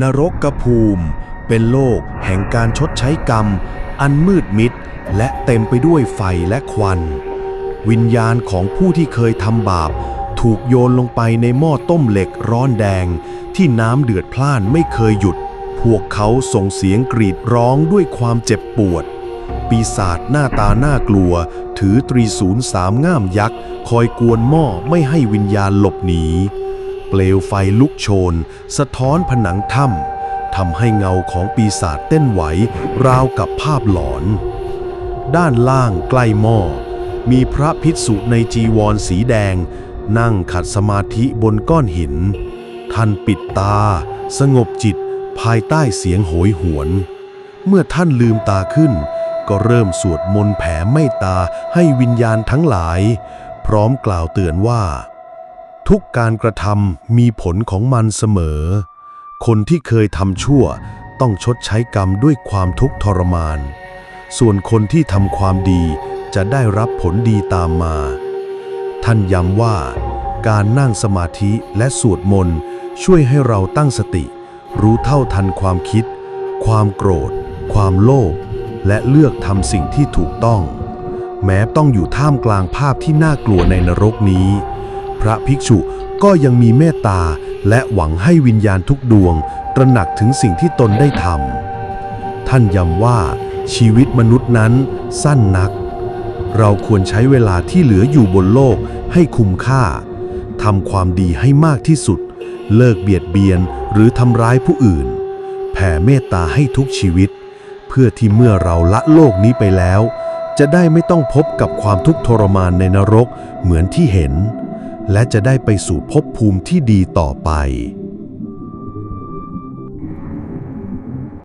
นรกกระภูมิ เป็นโลกแห่งการชดใช้กรรม อันมืดมิด และเต็มไปด้วยไฟและควัน วิญญาณของผู้ที่เคยทำบาป ถูกโยนลงไปในหม้อต้มเหล็กร้อนแดง ที่น้ำเดือดพล่านไม่เคยหยุด พวกเขาส่งเสียงกรีดร้องด้วยความเจ็บปวด ปีศาจหน้าตาน่ากลัว ถือตรีศูนย์สามง่ามยักษ์ คอยกวนหม้อไม่ให้วิญญาณหลบหนี เปลวไฟลุกโชน สะท้อนผนังถ้ำทำให้เงาของปีศาจเต้นไหว ราวกับภาพหลอน ด้านล่างใกล้หม้อ มีพระภิกษุในจีวรสีแดง นั่งขัดสมาธิบนก้อนหิน ท่านปิดตา สงบจิต ภายใต้เสียงโหยหวน เมื่อท่านลืมตาขึ้น ก็เริ่มสวดมนต์แผ่เมตตาให้วิญญาณทั้งหลาย พร้อมกล่าวเตือนว่า ทุกการกระทำมีผลของมันเสมอ คนที่เคยทำชั่วต้องชดใช้กรรมด้วยความทุกข์ทรมาน ส่วนคนที่ทำความดีจะได้รับผลดีตามมา ท่านย้ำว่า การนั่งสมาธิและสวดมนต์ช่วยให้เราตั้งสติ รู้เท่าทันความคิด ความโกรธ ความโลภและเลือกทำสิ่งที่ถูกต้อง แม้ต้องอยู่ท่ามกลางภาพที่น่ากลัวในนรกนี้ พระภิกษุก็ยังมีเมตตา และหวังให้วิญญาณทุกดวง ตระหนักถึงสิ่งที่ตนได้ทำท่านย้ำว่า ชีวิตมนุษย์นั้นสั้นนัก เราควรใช้เวลาที่เหลืออยู่บนโลกให้คุ้มค่าทำความดีให้มากที่สุด เลิกเบียดเบียนหรือทำร้ายผู้อื่น แผ่เมตตาให้ทุกชีวิต เพื่อที่เมื่อเราละโลกนี้ไปแล้ว จะได้ไม่ต้องพบกับความทุกข์ทรมานในนรกเหมือนที่เห็น และจะได้ไปสู่ภพภูมิที่ดีต่อไป